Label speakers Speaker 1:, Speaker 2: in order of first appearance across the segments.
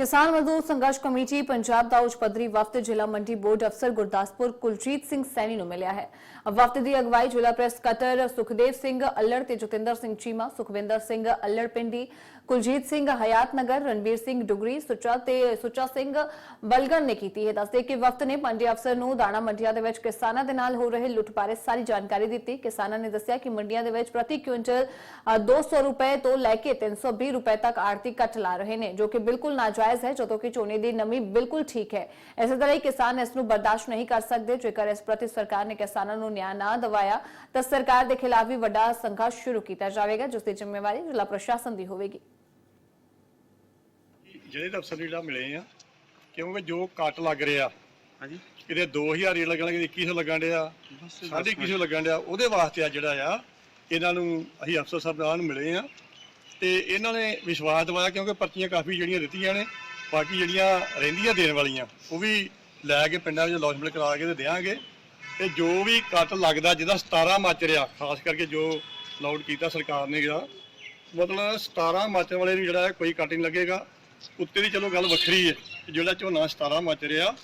Speaker 1: ਕਿਸਾਨ ਮਜ਼ਦੂਰ ਸੰਘਰਸ਼ ਕਮੇਟੀ ਪੰਜਾਬ ਦਾ ਉੱਚ ਪੱਧਰੀ ਵਫਦ ਜ਼ਿਲ੍ਹਾ ਮੰਡੀ ਬੋਰਡ ਅਫਸਰ ਗੁਰਦਾਸਪੁਰ ਕੁਲਜੀਤ ਸਿੰਘ ਸੈਣੀ ਨੂੰ ਮਿਲਿਆ ਹੈ ਵਫਦ ਦੀ ਅਗਵਾਈ ਜ਼ਿਲ੍ਹਾ ਪ੍ਰੈਸ ਸਕੱਤਰ ਸੁਖਦੇਵ ਸਿੰਘ ਅੱਲੜ ਤੇ ਜਤਿੰਦਰ ਸਿੰਘ ਚੀਮਾ ਸੁਖਵਿੰਦਰ ਸਿੰਘ ਅੱਲੜ ਪਿੰਡੀ ਕੁਲਜੀਤ ਸਿੰਘ ਹਯਾਤ ਨਗਰ ਰਣਵੀਰ ਸਿੰਘ ਡੁਗਰੀ ਸੁੱਚਾ ਤੇ ਸੁੱਚਾ ਸਿੰਘ ਬਲਗਨ ਨੇ ਕੀਤੀ ਹੈ ਦੱਸਦੇ ਕਿ ਵਫਦ ਨੇ ਮੰਡੀ ਅਫਸਰ ਨੂੰ ਦਾਣਾ ਮੰਡੀਆਂ ਦੇ ਵਿੱਚ ਕਿਸਾਨਾਂ ਦੇ ਨਾਲ ਹੋ ਰਹੇ ਲੁੱਟ ਬਾਰੇ ਸਾਰੀ ਜਾਣਕਾਰੀ ਦਿੱਤੀ ਕਿਸਾਨਾਂ ਨੇ ਦੱਸਿਆ ਕਿ ਮੰਡੀਆਂ ਦੇ ਵਿੱਚ ਪ੍ਰਤੀ ਕੁਇੰਟਲ ਅ, 200 ਰੁਪਏ ਤੋਂ ਲੈ ਕੇ 320 ਰੁਪਏ ਤੱਕ ਆੜਤੀ ਕੱਟ ਲਾ ਰਹੇ ਨੇ ਜੋ ਕਿ ਬਿਲਕੁਲ ਨਾਜਾਇਜ਼ ਹੈ ਜਦੋਂ ਕਿ ਝੋਨੇ ਦੀ ਨਮੀ ਬਿਲਕੁਲ ਠੀਕ ਹੈ। ਇਸੇ ਤਰ੍ਹਾਂ ਹੀ ਕਿਸਾਨ ਇਸ ਨੂੰ ਬਰਦਾਸ਼ਤ ਨਹੀਂ ਕਰ ਸਕਦੇ। ਜੇਕਰ ਇਸ ਪ੍ਰਤੀ ਸਰਕਾਰ ਨੇ ਕਿਸਾਨਾਂ ਨੂੰ ਨਿਆਂ ਨਾ ਦਿਵਾਇਆ ਤਾਂ ਸਰਕਾਰ ਦੇ ਖਿਲਾਫ ਵੀ ਵੱਡਾ ਸੰਘਰਸ਼ ਸ਼ੁਰੂ ਕੀਤਾ ਜਾਵੇਗਾ ਜਿਸ ਦੀ ਜ਼ਿੰਮੇਵਾਰੀ ਜ਼ਿਲ੍ਹਾ ਪ੍ਰਸ਼ਾਸਨ ਦੀ ਹੋਵੇਗੀ।
Speaker 2: ਜਿਹੜੇ ਤਾਂ ਅਫਸਰ ਜਿਹੜਾ ਮਿਲੇ ਆ ਕਿਉਂਕਿ ਜੋ ਕੱਟ ਲੱਗ ਰਿਹਾ
Speaker 3: ਹਾਂਜੀ।
Speaker 2: ਕਿਤੇ 2000 ਰੇਟ ਲੱਗਣ ਕਿਤੇ 2100 ਲੱਗਣ ਡਿਆ ਸਾਢੇ 2100 ਲੱਗਣ ਡਿਆ ਉਹਦੇ ਵਾਸਤੇ ਆ ਜਿਹੜਾ ਆ ਇਹਨਾਂ ਨੂੰ ਅਸੀਂ ਅਫਸਰ ਸਾਹਿਬਾਨ ਨੂੰ ਮਿਲੇ ਆ ਤੇ ਇਹਨਾਂ ਨੇ ਵਿਸ਼ਵਾਸ ਦਿਵਾਇਆ ਕਿਉਂਕਿ ਪਰਚੀਆਂ ਕਾਫੀ ਜਿਹੜੀਆਂ ਦਿੱਤੀਆਂ ਨੇ, ਬਾਕੀ ਜਿਹੜੀਆਂ ਰਹਿੰਦੀਆਂ ਦੇਣ ਵਾਲੀਆਂ, ਉਹ ਵੀ ਲੈ ਕੇ ਪਿੰਡਾਂ ਵਿੱਚ ਲੌਜਮੈਂਟ ਕਰਾ ਕੇ ਤੇ ਦੇਾਂਗੇ। ਤੇ ਜੋ ਵੀ ਕੱਟ ਲੱਗਦਾ, ਜਿਹਦਾ 17 ਮੱਚ ਰਿਹਾ, ਖਾਸ ਕਰਕੇ ਜੋ ਲਾਉਡ ਕੀਤਾ ਸਰਕਾਰ ਨੇ ਜਿਹੜਾ, ਮਤਲਬ 17 ਮੱਚ ਵਾਲੇ ਨੂੰ ਜਿਹੜਾ ਕੋਈ ਕੱਟ ਨਹੀਂ ਲੱਗੇਗਾ। ਉੱਤੇ ਦੀ ਚਲੋ ਗੱਲ ਵੱਖਰੀ ਹੈ ਜਿਹੜਾ ਝੋਨਾ 17 ਮੱਚ ਰਿਹਾ,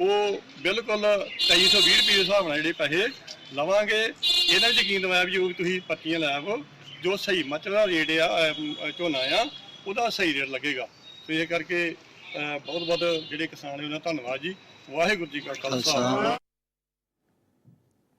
Speaker 2: ਉਹ ਬਿਲਕੁਲ 2320 ਰੁਪਏ ਦੇ ਹਿਸਾਬ ਨਾਲ ਜਿਹੜੇ ਪੈਸੇ ਲਵਾਂਗੇ। ਇਹਨਾਂ ਵਿੱਚ ਯਕੀਨ ਦਿਵਾਇਆ ਵੀ ਜੋ ਵੀ ਤੁਸੀਂ ਪੱਤੀਆਂ ਲੈ ਆਵੋ ਜੋ ਸਹੀ ਮੱਚ ਦਾ ਰੇਟ ਆ ਅਮ, ਝੋਨਾ ਆ ਉਹਦਾ ਸਹੀ ਰੇਟ ਲੱਗੇਗਾ। ਤੇ ਇਹ ਕਰਕੇ ਬਹੁਤ ਬਹੁਤ ਜਿਹੜੇ ਕਿਸਾਨ ਨੇ ਉਹਨਾਂ ਦਾ ਧੰਨਵਾਦ ਜੀ। ਵਾਹਿਗੁਰੂ ਜੀ ਕਾ ਖਾਲਸਾ।